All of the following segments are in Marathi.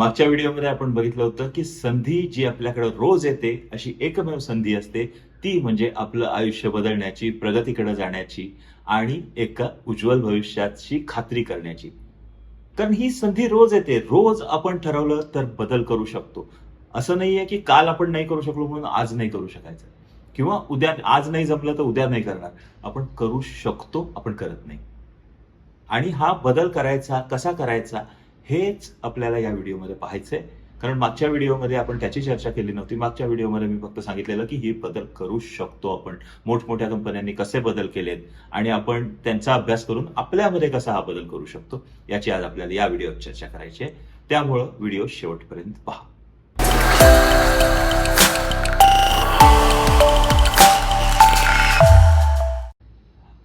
मागच्या व्हिडिओमध्ये आपण बघितलं होतं की संधी जी आपल्याकडे रोज येते अशी एकमेव संधी असते ती म्हणजे आपलं आयुष्य बदलण्याची प्रगतीकडे जाण्याची आणि एका उज्ज्वल भविष्याची खात्री करण्याची. कारण ही संधी रोज येते रोज आपण ठरवलं तर बदल करू शकतो. असं नाहीये की काल आपण नाही करू शकलो म्हणून आज नाही करू शकायचं. किंवा उद्या आज नाही जमलं तर उद्या नाही करणार. आपण करू शकतो आपण करत नाही. आणि हा बदल करायचा कसा करायचा हेच आपल्याला या व्हिडिओमध्ये पाहायचंय. कारण मागच्या व्हिडिओमध्ये आपण त्याची चर्चा केली नव्हती. मागच्या व्हिडिओमध्ये मी फक्त सांगितलेलं की हे बदल करू शकतो आपण. मोठमोठ्या कंपन्यांनी कसे बदल केलेत आणि आपण त्यांचा अभ्यास करून आपल्यामध्ये कसा हा बदल करू शकतो याची आज आपल्याला या व्हिडिओत चर्चा करायची आहे. त्यामुळं व्हिडिओ शेवटपर्यंत पहा.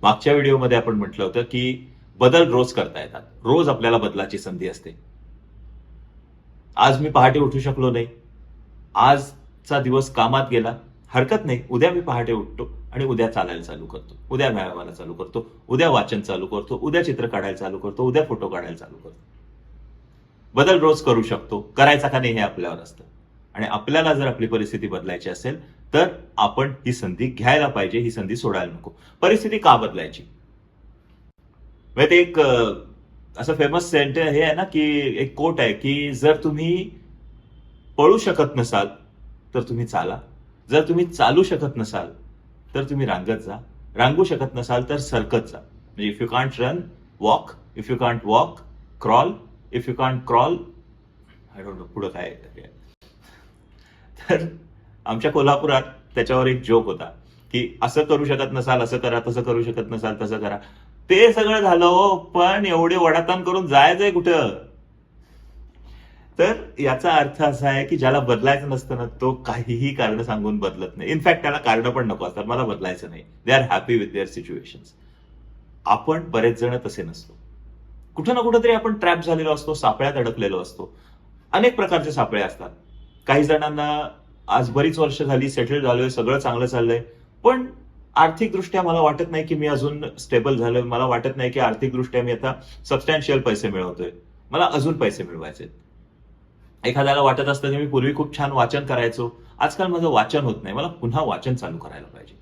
मागच्या व्हिडिओमध्ये आपण म्हटलं होतं की बदल रोज करता येतात. रोज आपल्याला बदलाची संधी असते. आज मी पहाटे उठू शकलो नाही. आजचा दिवस कामात गेला. हरकत नाही. उद्या मी पहाटे उठतो आणि उद्या चालायला चालू करतो. उद्या व्यायामाला चालू करतो. उद्या वाचन चालू करतो. उद्या चित्र काढायला चालू करतो. उद्या फोटो काढायला चालू करतो. बदल रोज करू शकतो. करायचा का नाही हे आपल्यावर असतं. आणि आपल्याला जर आपली परिस्थिती बदलायची असेल तर आपण ही संधी घ्यायला पाहिजे. ही संधी सोडायला नको. परिस्थिती का बदलायची? म्हणजे ते एक असं फेमस सेंट हे आहे ना की एक कोट आहे की जर तुम्ही पळू शकत नसाल तर तुम्ही चाला. जर तुम्ही चालू शकत नसाल तर तुम्ही रांगत जा. रांगू शकत नसाल तर सरकत जा. म्हणजे if you can't run walk if you can't walk crawl if you can't crawl I don't know पुढं काय तर आमच्या कोल्हापुरात त्याच्यावर एक जोक होता की असं करू शकत नसाल असं करा तसं करू शकत नसाल तसं करा. ते सगळं झालं हो, पण एवढे वडाताण करून जायचंय कुठं? तर याचा अर्थ असा आहे की ज्याला बदलायचं नसतं ना तो काहीही कारण सांगून बदलत नाही. इनफॅक्ट त्याला कारण पण नको असतात. मला बदलायचं नाही. They are happy with their situation आपण बरेच जण तसे नसतो. कुठं ना कुठं तरी आपण ट्रॅप झालेलो असतो सापळ्यात अडकलेलो असतो. अनेक प्रकारचे सापळे असतात. काही जणांना आज बरीच वर्ष झाली सेटल झालोय सगळं चांगलं चाललंय. पण आर्थिकदृष्ट्या मला वाटत नाही की मी अजून स्टेबल झालोय. मला वाटत नाही की आर्थिकदृष्ट्या मी आता सबस्टॅन्शियल पैसे मिळवतोय. मला अजून पैसे मिळवायचे एखाद्याला वाटत असतं की मी पूर्वी खूप छान वाचन करायचो. आजकाल माझं वाचन होत नाही. मला पुन्हा वाचन चालू करायला पाहिजे.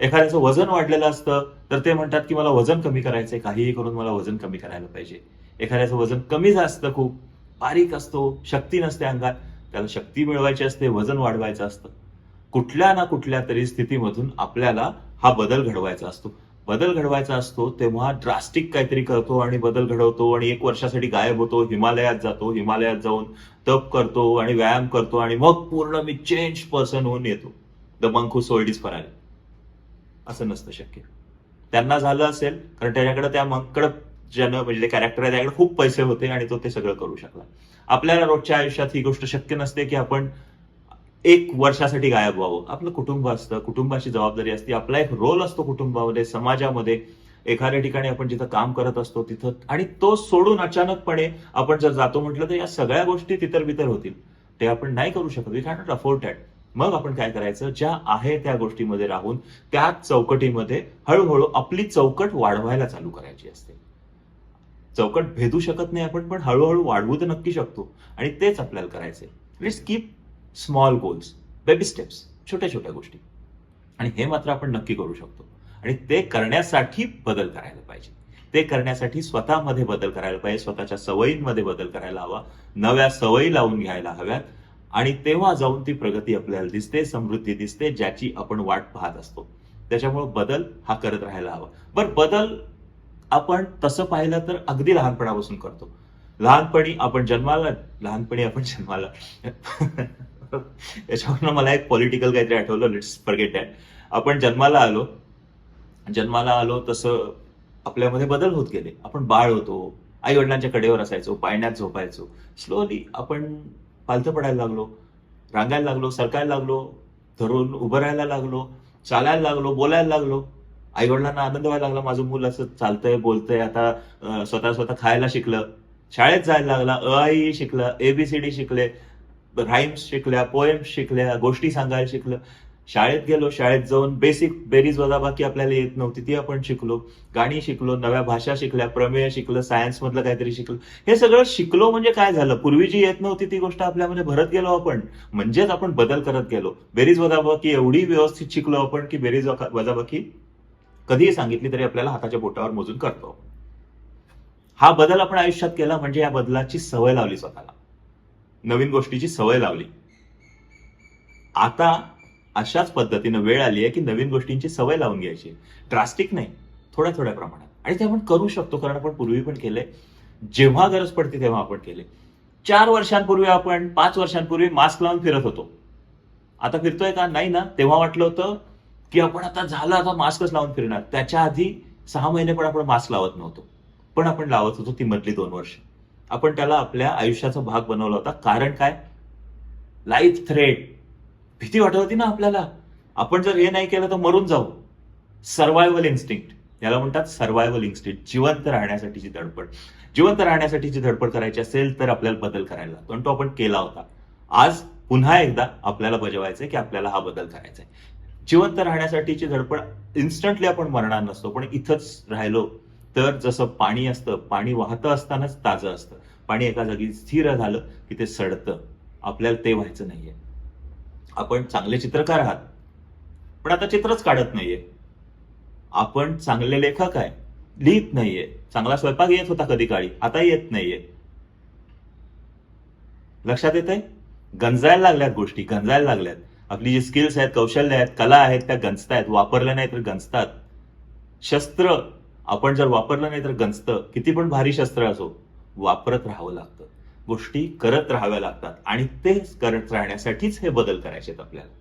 एखाद्याचं वजन वाढलेलं असतं तर ते म्हणतात की मला वजन कमी करायचंय. काहीही करून मला वजन कमी करायला पाहिजे. एखाद्याचं वजन कमी असतं खूप बारीक असतो शक्ती नसते अंगात. त्याला शक्ती मिळवायची असते वजन वाढवायचं असतं. कुठल्या ना कुठल्या तरी स्थितीमधून आपल्याला हा बदल घडवायचा असतो. बदल घडवायचा असतो तेव्हा ड्रास्टिक काहीतरी करतो आणि बदल घडवतो आणि एक वर्षासाठी गायब होतो हिमालयात जातो हिमालयात जाऊन तप करतो आणि व्यायाम करतो आणि मग पूर्ण मी चेंज पर्सन होऊन येतो. द मंखू हू सोल्ड फरारी असं नसतं शक्य. त्यांना झालं असेल कारण त्याच्याकडे त्या मंकडं ज्यानं म्हणजे कॅरेक्टर आहे त्याकडे खूप पैसे होते आणि तो ते सगळं करू शकला. आपल्याला रोजच्या आयुष्यात ही गोष्ट शक्य नसते की आपण एक वर्षासाठी गायब व्हावं. आपलं कुटुंब असतं कुटुंबाची जबाबदारी असते. आपला एक रोल असतो कुटुंबामध्ये समाजामध्ये. एखाद्या ठिकाणी आपण जिथं काम करत असतो तिथं आणि तो सोडून अचानकपणे आपण जर जातो म्हटलं तर या सगळ्या गोष्टी तितर बितर होतील. ते आपण नाही करू शकत. वी कॅनॉट अफोर्ड दॅट मग आपण काय करायचं? ज्या आहे त्या गोष्टीमध्ये राहून त्या चौकटीमध्ये हळूहळू आपली चौकट वाढवायला चालू करायची असते. चौकट भेदू शकत नाही आपण पण हळूहळू वाढवू तर नक्की शकतो. आणि तेच आपल्याला करायचंय. Let's keep small goals baby steps छोट्या छोट्या गोष्टी. आणि हे मात्र आपण नक्की करू शकतो. आणि ते करण्यासाठी बदल करायला पाहिजे. ते करण्यासाठी स्वतःमध्ये बदल करायला पाहिजे स्वतःच्या सवयींमध्ये बदल करायला हवा नव्या सवयी लावून घ्यायला हव्यात. आणि तेव्हा जाऊन ती प्रगती आपल्याला दिसते समृद्धी दिसते ज्याची आपण वाट पाहत असतो. त्याच्यामुळे बदल हा करत राहायला हवा. बरं बदल आपण तसं पाहिलं तर अगदी लहानपणापासून करतो. लहानपणी आपण जन्माला लहानपणी आपण जन्माला. याच्यावरनं मला एक पॉलिटिकल काहीतरी आठवलं. लेट्स फॉरगेट दॅट आपण जन्माला आलो. जन्माला आलो तसं आपल्यामध्ये बदल होत गेले. आपण बाळ होतो. आई वडिलांच्या कडेवर असायचो पायण्यात झोपायचो. स्लोली आपण पालथं पडायला लागलो रांगायला लागलो सरकायला लागलो धरून उभं राहायला लागलो चालायला लागलो बोलायला लागलो. आई वडिलांना आनंद व्हायला लागला. माझं मूल असं चालतंय बोलतंय. आता स्वतः स्वतः खायला शिकलं. शाळेत जायला लागला. अ आई शिकलं. एबीसीडी शिकले. राईम्स शिकल्या पोएम्स शिकल्या गोष्टी सांगायला शिकलं. शाळेत गेलो शाळेत जाऊन बेसिक बेरीज वजाबाकी आपल्याला येत नव्हती ती आपण शिकलो. गाणी शिकलो नव्या भाषा शिकल्या प्रमेय शिकलं सायन्स मधलं काहीतरी शिकलो. हे सगळं शिकलो म्हणजे काय झालं? पूर्वी जी येत नव्हती ती गोष्ट आपल्यामध्ये भरत गेलो आपण. म्हणजेच आपण बदल करत गेलो. बेरीज वजाबाकी एवढी व्यवस्थित शिकलो आपण की बेरीज वजाबाकी कधीही सांगितली तरी आपल्याला हाताच्या बोटावर मोजून करतो. हा बदल आपण आयुष्यात केला म्हणजे या बदलाची सवय लावली स्वतःला. नवीन गोष्टीची सवय लावली. आता अशाच पद्धतीनं वेळ आली आहे की नवीन गोष्टींची सवय लावून घ्यायची. ड्रास्टिक नाही थोड्या थोड्या प्रमाणात. आणि ते आपण करू शकतो कारण आपण पूर्वी पण केले. जेव्हा गरज पडते तेव्हा आपण केले. चार वर्षांपूर्वी आपण पाच वर्षांपूर्वी मास्क लावून फिरत होतो. आता फिरतोय का? नाही ना. तेव्हा वाटलं होतं की आपण आता झालं आता मास्कच लावून फिरणार. त्याच्या आधी सहा महिने पण आपण मास्क लावत नव्हतो. पण आपण लावत होतो ती मधली दोन वर्ष. आपण त्याला आपल्या आयुष्याचा भाग बनवला होता. कारण काय? लाईफ थ्रेट भीती वाटत होती ना आपल्याला. आपण जर हे नाही केलं तर मरून जाऊ. सर्वायवल इन्स्टिंक्ट याला म्हणतात सर्वायवल इन्स्टिंक्ट जिवंत राहण्यासाठीची धडपड. जिवंत राहण्यासाठीची धडपड करायची असेल तर आपल्याला बदल करायला लागतो. आणि तो आपण केला होता. आज पुन्हा एकदा आपल्याला बजवायचंय की आपल्याला हा बदल करायचा आहे जिवंत राहण्यासाठीची धडपड इन्स्टंटली आपण मरणार नसतो. पण इथंच राहिलो. तर जसं पाणी असतं पाणी वाहतं असतानाच ताजं असतं. पाणी एका जागी स्थिर झालं की ते सडतं. आपल्याला ते व्हायचं नाहीये. आपण चांगले चित्रकार आहात पण आता चित्रच काढत नाहीये. आपण चांगले लेखक आहे लिहित नाहीये. चांगला स्वयंपाक येत होता कधी काळी आता येत नाहीये. लक्षात येत आहे गंजायला लागल्यात गोष्टी गंजायला लागल्यात. आपली जी स्किल्स आहेत कौशल्य आहेत कला आहेत त्या गंजतायत वापरल्या नाही तर गंजतात. शस्त्र आपण जर वापरलं नाही तर गंजतं. किती पण भारी शस्त्र असो वापरत राहावं लागतं. गोष्टी करत राहाव्या लागतात आणि ते करत राहण्यासाठीच हे बदल करायचे आहेत आपल्याला.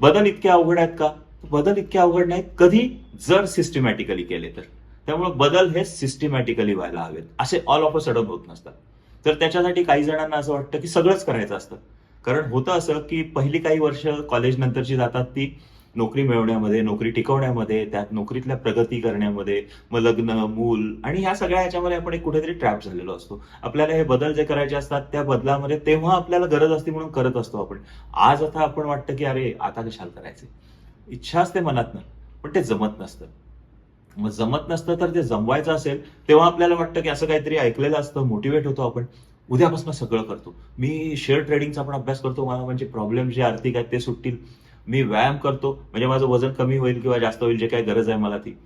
बदल इतके अवघड आहेत का? बदल इतके अवघड नाहीत. कधी? जर सिस्टमॅटिकली केले तर. त्यामुळे बदल हे सिस्टमॅटिकली व्हायला हवेत. असे ऑल ऑफ अ सडन होत नसतात. तर त्याच्यासाठी काही जणांना असं वाटतं की सगळंच करायचं असतं. कारण होतं असं की पहिली काही वर्ष कॉलेज नंतरची जातात ती नोकरी मिळवण्यामध्ये नोकरी टिकवण्यामध्ये त्यात नोकरीतल्या प्रगती करण्यामध्ये मग लग्न मूल आणि ह्या सगळ्या ह्याच्यामध्ये आपण एक कुठेतरी ट्रॅप झालेलो असतो. आपल्याला हे बदल जे करायचे असतात त्या बदलामध्ये तेव्हा आपल्याला गरज असते म्हणून करत असतो आपण. आज आता आपण वाटतं की अरे आता कशाला करायचे इच्छा असते मनातनं पण ते जमत नसतं. मग जमत नसतं तर ते जमवायचं असेल तेव्हा आपल्याला वाटतं की असं काहीतरी ऐकलेलं असतं मोटिवेट होतो आपण. उद्यापासून सगळं करतो. मी शेअर ट्रेडिंगचा पण अभ्यास करतो मला म्हणजे प्रॉब्लेम जे आर्थिक आहेत ते सुटतील. मी व्यायाम करतो म्हणजे माझं वजन कमी होईल किंवा जास्त होईल जे काही गरज आहे मला ती.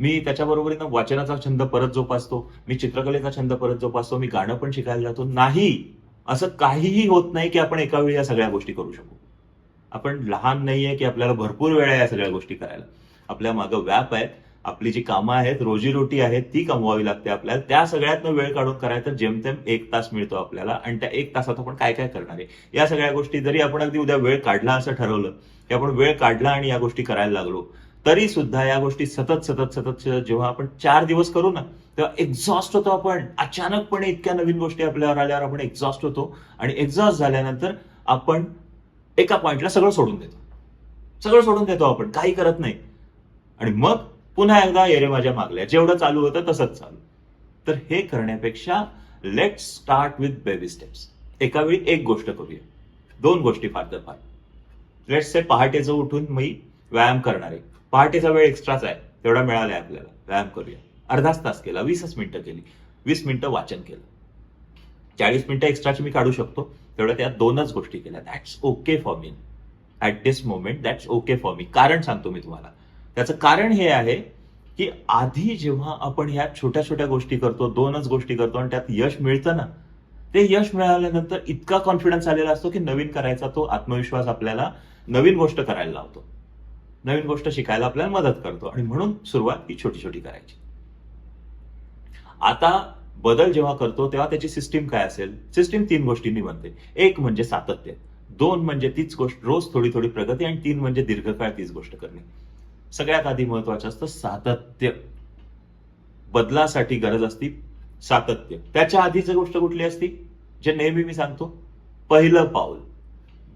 मी त्याच्याबरोबरीनं वाचनाचा छंद परत जोपासतो मी चित्रकलेचा छंद परत जोपासतो मी गाणं पण शिकायला जातो. नाही असं काहीही होत नाही की आपण एका वेळी या सगळ्या गोष्टी करू शकू. आपण लहान नाहीये की आपल्याला भरपूर वेळ आहे या सगळ्या गोष्टी करायला. आपल्या मागं व्याप आहेत. आपली जी कामं आहेत रोजीरोटी आहेत ती कमवावी लागते आपल्याला. त्या सगळ्यातनं वेळ काढून करायचं जेमतेम एक तास मिळतो आपल्याला आणि त्या एक तासात आपण काय काय करणार आहे? या सगळ्या गोष्टी जरी आपण अगदी उद्या वेळ काढला असं ठरवलं की आपण वेळ काढला आणि या गोष्टी करायला लागलो तरी सुद्धा या गोष्टी सतत सतत सतत सतत जेव्हा आपण चार दिवस करू ना तेव्हा एक्झॉस्ट होतो आपण. अचानकपणे इतक्या नवीन गोष्टी आपल्यावर आल्यावर आपण एक्झॉस्ट होतो आणि एक्झॉस्ट झाल्यानंतर आपण एका पॉइंटला सगळं सोडून देतो. सगळं सोडून देतो आपण. काही करत नाही. आणि मग पुन्हा एकदा येरे माझ्या मागल्या. जेवढं चालू होतं तसंच चालू. तर हे करण्यापेक्षा let start with baby steps एका वेळी एक गोष्ट करूया. दोन गोष्टी फार तर फार. लेट से पहाटेचं उठून मी व्यायाम करणार. आहे पहाटेचा वेळ एक्स्ट्राच आहे. तेवढा मिळाला आहे आपल्याला. व्यायाम करूया. अर्धाच तास केला. वीसच मिनिटं केली. वीस मिनिटं वाचन केलं. चाळीस मिनिटं एक्स्ट्राची मी काढू शकतो. तेवढ्या त्या दोनच गोष्टी केल्या. That's okay for me at this moment that's okay for me कारण सांगतो मी तुम्हाला. त्याचं कारण हे आहे की आधी जेव्हा आपण ह्या छोट्या छोट्या गोष्टी करतो दोनच गोष्टी करतो आणि त्यात यश मिळतं ना ते यश मिळाल्यानंतर इतका कॉन्फिडन्स आलेला असतो की नवीन करायचा तो आत्मविश्वास आपल्याला नवीन गोष्ट करायला लावतो. नवीन गोष्ट शिकायला आपल्याला मदत करतो आणि म्हणून सुरुवात ही छोटी छोटी करायची. आता बदल जेव्हा करतो तेव्हा त्याची सिस्टीम काय असेल? सिस्टीम तीन गोष्टींनी बनते एक म्हणजे सातत्य दोन म्हणजे तीच गोष्ट रोज थोडी थोडी प्रगती आणि तीन म्हणजे दीर्घकाळ तीच गोष्ट करणे. सगळ्यात आधी महत्वाचं असतं सातत्य. बदलासाठी गरज असती सातत्य. त्याच्या आधीच गोष्ट कुठली असती? जे नेहमी मी सांगतो पहिलं पाऊल.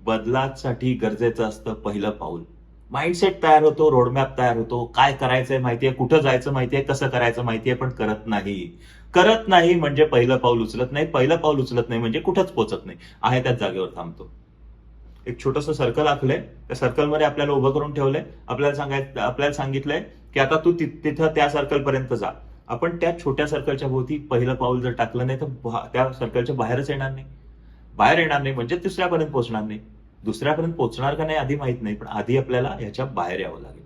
बदलासाठी गरजेचं असतं पहिलं पाऊल. माइंडसेट तयार होतो रोडमॅप तयार होतो. काय करायचंय माहितीये कुठं जायचं माहितीये कसं करायचं माहितीये पण करत नाही. करत नाही म्हणजे पहिलं पाऊल उचलत नाही पहिलं पाऊल उचलत नाही म्हणजे कुठंच पोचत नाही. आहे त्याच जागेवर थांबतो. एक छोटस सर्कल आखलंय. त्या सर्कलमध्ये आपल्याला उभं करून ठेवलंय. आपल्याला सांगायचं आपल्याला सांगितलंय की आता तू तिथं त्या सर्कल पर्यंत जा. आपण त्या छोट्या सर्कलच्या भोवती पहिलं पाऊल जर टाकलं नाही तर त्या सर्कलच्या बाहेरच येणार नाही. बाहेर येणार नाही म्हणजे तिसऱ्यापर्यंत पोहोचणार नाही. दुसऱ्यापर्यंत पोहोचणार का नाही आधी माहीत नाही पण आधी आपल्याला ह्याच्या बाहेर यावं लागेल.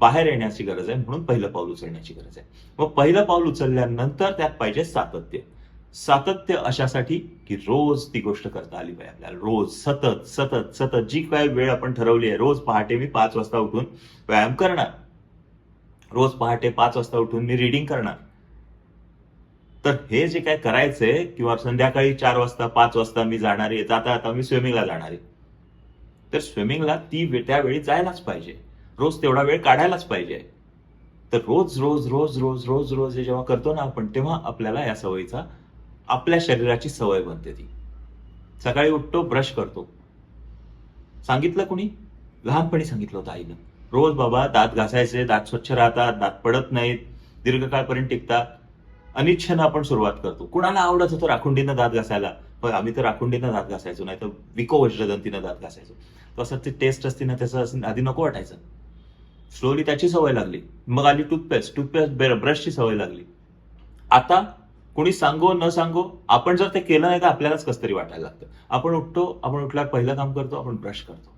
बाहेर येण्याची गरज आहे म्हणून पहिलं पाऊल उचलण्याची गरज आहे. मग पहिलं पाऊल उचलल्यानंतर त्यात पाहिजे सातत्य. सातत्य अशासाठी की रोज ती गोष्ट करता आली पाहिजे आपल्याला. रोज सतत सतत सतत जी काय वेळ आपण ठरवली आहे रोज पहाटे मी पाच वाजता उठून व्यायाम करणार. रोज पहाटे पाच वाजता उठून मी रिडिंग करणार. तर हे जे काय करायचंय किंवा संध्याकाळी चार वाजता पाच वाजता मी जाणार आहे जाता आता मी स्विमिंगला जाणार आहे. तर स्विमिंगला ती वे- त्यावेळी जायलाच पाहिजे. रोज तेवढा वेळ काढायलाच पाहिजे. तर रोज रोज रोज रोज रोज रोज हे जेव्हा करतो ना आपण तेव्हा आपल्याला या सवयीचा आपल्या शरीराची सवय बनते ती. सकाळी उठतो ब्रश करतो. सांगितलं कुणी? लहानपणी सांगितलं होतं आईनं. रोज बाबा दात घासायचे दात स्वच्छ राहतात दात पडत नाहीत दीर्घकाळपर्यंत टिकतात. अनिच्छेनं आपण सुरुवात करतो. कुणाला आवडत होतं राखुंडीनं दात घासायला? पण आम्ही तर राखुंडीनं दात घासायचो नाही तर विको वज्रदंतीनं दात घासायचो. तो असं टेस्ट असते ना त्याचं असं आधी नको वाटायचं. स्लोली त्याची सवय लागली. मग आली टूथपेस्ट टूथपेस्ट ब्रशची सवय लागली. आता कुणी सांगो न सांगो आपण जर ते केलं नाही तर आपल्यालाच कसं तरी वाटायला लागतं. आपण उठतो आपण उठल्यावर पहिलं काम करतो आपण ब्रश करतो.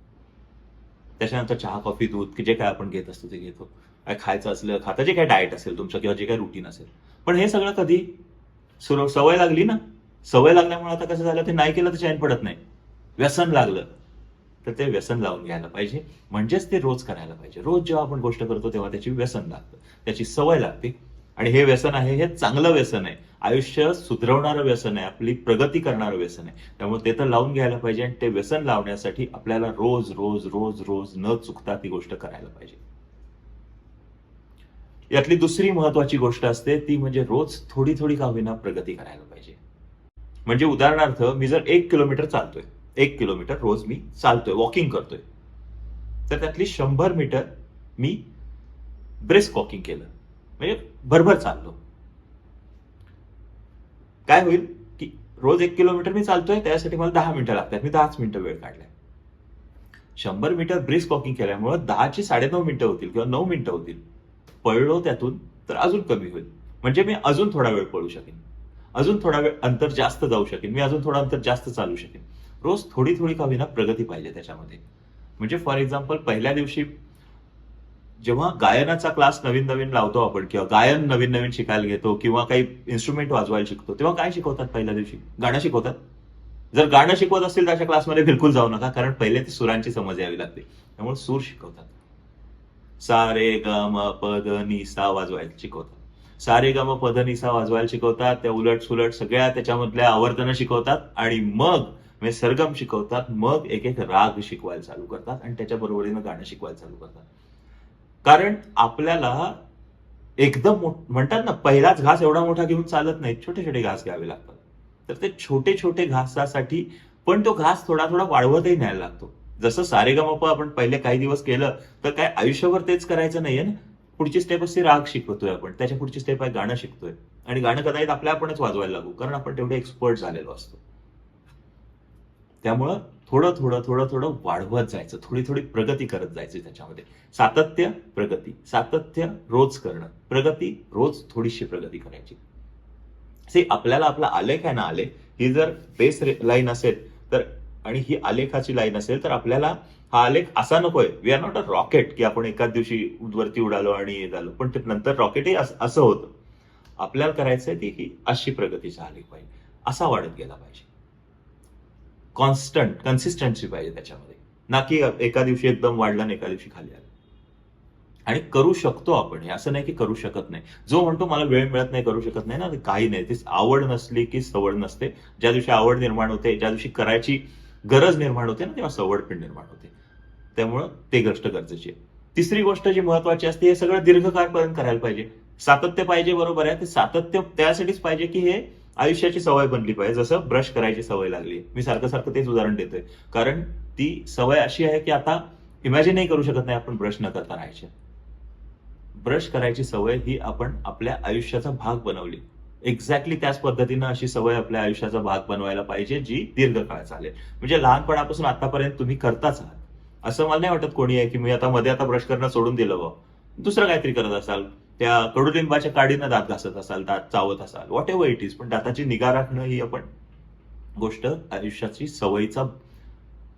त्याच्यानंतर चहा कॉफी दूध की जे काय आपण घेत असतो ते घेतो. काय खायचं असलं खाता जे काय डाएट असेल तुमचं किंवा जे काय रुटीन असेल. पण हे सगळं कधी सुरू सवय लागली ना? सवय लागल्यामुळे आता कसं झालं ते नाही केलं तर चैन पडत नाही. व्यसन लागलं तर ते व्यसन लावून घ्यायला पाहिजे. म्हणजेच ते रोज करायला पाहिजे. रोज जेव्हा आपण गोष्ट करतो तेव्हा त्याची व्यसन लागतं. त्याची सवय लागते. आणि हे व्यसन आहे हे चांगलं व्यसन आहे. आयुष्य सुधरवणारं व्यसन आहे आपली प्रगती करणारं व्यसन आहे. त्यामुळे ते तर लावून घ्यायला पाहिजे आणि ते व्यसन लावण्यासाठी आपल्याला रोज रोज रोज रोज न चुकता ती गोष्ट करायला पाहिजे. यातली दुसरी महत्वाची गोष्ट असते ती म्हणजे रोज थोडी थोडी का होईना प्रगती करायला पाहिजे. म्हणजे उदाहरणार्थ मी जर एक किलोमीटर चालतोय एक किलोमीटर रोज मी चालतोय वॉकिंग करतोय. तर त्यातली शंभर मीटर मी ब्रेस्क वॉकिंग केलं. म्हणजे भरभर चाललो. काय होईल की रोज एक किलोमीटर मी चालतोय त्यासाठी मला दहा मिनिटं लागतात. मी दहाच मिनिटं वेळ काढलाय. शंभर मीटर ब्रिस्क वॉकिंग केल्यामुळे दहाची साडेनऊ मिनिटं होतील किंवा नऊ मिनिटं होतील. पळलो त्यातून तर अजून कमी होईल. म्हणजे मी अजून थोडा वेळ पळू शकेन. अजून थोडा वेळ अंतर जास्त जाऊ शकेन. मी अजून थोडं अंतर जास्त चालू शकेन. रोज थोडी थोडी का होईना प्रगती पाहिजे त्याच्यामध्ये. म्हणजे फॉर एक्झाम्पल पहिल्या दिवशी जेव्हा गायनाचा क्लास नवीन नवीन लावतो आपण किंवा गायन नवीन नवीन शिकायला घेतो किंवा काही इन्स्ट्रुमेंट वाजवायला शिकतो तेव्हा काय शिकवतात पहिल्या दिवशी? गाणं शिकवतात? जर गाणं शिकवत असतील तर अशा क्लासमध्ये बिलकुल जाऊ नका कारण पहिले ते सुरांची समज यावी लागते. त्यामुळे सूर शिकवतात. सारे गम ग म पद निसा वाजवायला शिकवतात. सारे गम ग म पद निसा वाजवायला शिकवतात त्या उलट सुलट सगळ्या त्याच्यामधल्या आवर्तनं शिकवतात आणि मग म्हणजे सरगम शिकवतात मग एक एक राग शिकवायला चालू करतात आणि त्याच्या बरोबरीनं गाणं शिकवायला चालू करतात. कारण आपल्याला एकदम म्हणतात ना पहिलाच घास एवढा मोठा घेऊन चालत नाही छोटे छोटे घास घ्यावे लागतात. तर ते छोटे छोटे घासासाठी पण तो घास थोडा थोडा वाढवतही न्यायला लागतो. जसं सारेगमप आपण पहिले काही दिवस केलं तर काय आयुष्यभर तेच करायचं नाहीये ना? पुढची स्टेप असते राग शिकवतोय आपण. त्याच्या पुढची स्टेप आहे गाणं शिकतोय. आणि गाणं कदाचित आपल्या आपणच वाजवायला लागू कारण आपण तेवढे एक्सपर्ट झालेलो असतो. त्यामुळं थोडं थोडं थोडं थोडं वाढवत जायचं. थोडी थोडी प्रगती करत जायची त्याच्यामध्ये. सातत्य प्रगती. सातत्य रोज करणं. प्रगती रोज थोडीशी प्रगती करायची. से आपल्याला आपला आलेख आहे ना आलेख ही जर बेस लाईन असेल तर आणि ही आलेखाची लाईन असेल तर आपल्याला हा आलेख असा नकोय. We are not a rocket की आपण एकाच दिवशी वरती उडालो आणि हे झालो. पण ते नंतर रॉकेटही असं होतं. आपल्याला करायचंय ती ही अशी प्रगतीचा आलेख पाहिजे. असा वाढत गेला पाहिजे. कॉन्स्टंट कन्सिस्टन्सी पाहिजे त्याच्यामध्ये. ना की एका दिवशी एकदम वाढलं आणि एका दिवशी खाली आलं. आणि करू शकतो आपण हे. असं नाही की करू शकत नाही. जो म्हणतो मला वेळ मिळत नाही करू शकत नाही ना काही नाही. ती आवड नसली की सवड नसते. ज्या दिवशी आवड निर्माण होते ज्या दिवशी करायची गरज निर्माण होते ना तेव्हा सवड पण निर्माण होते. त्यामुळं ते गोष्ट गरजेची आहे. तिसरी गोष्ट जी महत्वाची असते हे सगळं दीर्घकाळपर्यंत करायला पाहिजे. सातत्य पाहिजे बरोबर आहे. ते सातत्य त्यासाठीच पाहिजे की हे आयुष्याची सवय बनली पाहिजे. जसं ब्रश करायची सवय लागली. मी सारखं सारखं तेच उदाहरण देतोय. कारण ती सवय अशी आहे की आता इमॅजिनही करू शकत नाही आपण ब्रश न करता राहायचे. ब्रश करायची सवय ही आपण आपल्या आयुष्याचा भाग बनवली. एक्झॅक्टली त्याच पद्धतीनं अशी सवय आपल्या आयुष्याचा भाग बनवायला पाहिजे जी दीर्घकाळ चालेल. म्हणजे लहानपणापासून आतापर्यंत तुम्ही करताच आहात. असं मला नाही वाटत कोणी आहे की मी आता मध्ये आता ब्रश करणं सोडून दिलं बा दुसरं काहीतरी करत असाल. त्या कडुलिंबाच्या काडीनं दात घासत असाल दात चावत असाल वॉट एव्हर इट इज पण दाताची निगा राखणं ही आपण गोष्ट आयुष्याची सवयीचा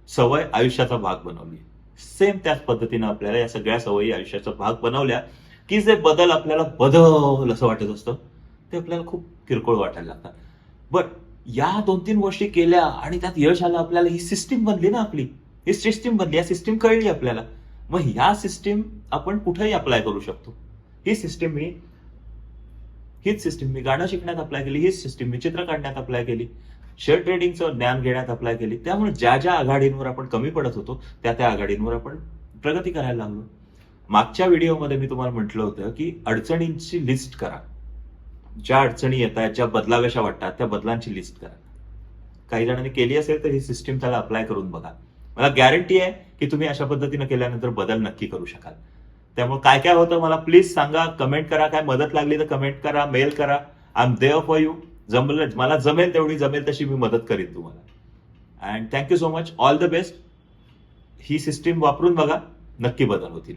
सवय आयुष्याचा भाग बनवली सेम त्याच पद्धतीनं आपल्याला या सगळ्या सवयी आयुष्याचा भाग बनवल्या की जे बदल आपल्याला बदल असं वाटत असतं ते आपल्याला खूप किरकोळ वाटायला लागतात. बर या दोन तीन गोष्टी केल्या आणि त्यात यश आलं आपल्याला ही सिस्टीम बनली ना आपली. ही सिस्टीम बनली या सिस्टीम कळली आपल्याला. मग ह्या सिस्टीम आपण कुठेही अप्लाय करू शकतो. ही सिस्टीम मी हीच सिस्टीम मी गाणं शिकण्यात अप्लाय केली हीच सिस्टीम मी चित्र काढण्यात अप्लाय केली शेअर ट्रेडिंगचं ज्ञान घेण्यात अप्लाय केली. त्यामुळे ज्या ज्या आघाडींवर आपण कमी पडत होतो त्या त्या आघाडींवर आपण प्रगती करायला लागलो. मागच्या व्हिडिओमध्ये मी तुम्हाला म्हटलं होतं की अडचणींची लिस्ट करा. ज्या अडचणी येत आहेत ज्या बदलाव्याशा वाटतात त्या बदलांची लिस्ट करा. काही जणांनी केली असेल तर ही सिस्टीम त्याला अप्लाय करून बघा. मला गॅरंटी आहे की तुम्ही अशा पद्धतीनं केल्यानंतर बदल नक्की करू शकाल. त्यामुळे काय काय होतं मला प्लीज सांगा कमेंट करा. काय मदत लागली तर कमेंट करा मेल करा. I am there for you जमलं मला जमेल तेवढी जमेल तशी मी मदत करीन तुम्हाला. And thank you so much all the best he system वापरून बघा नक्की बदल होतील.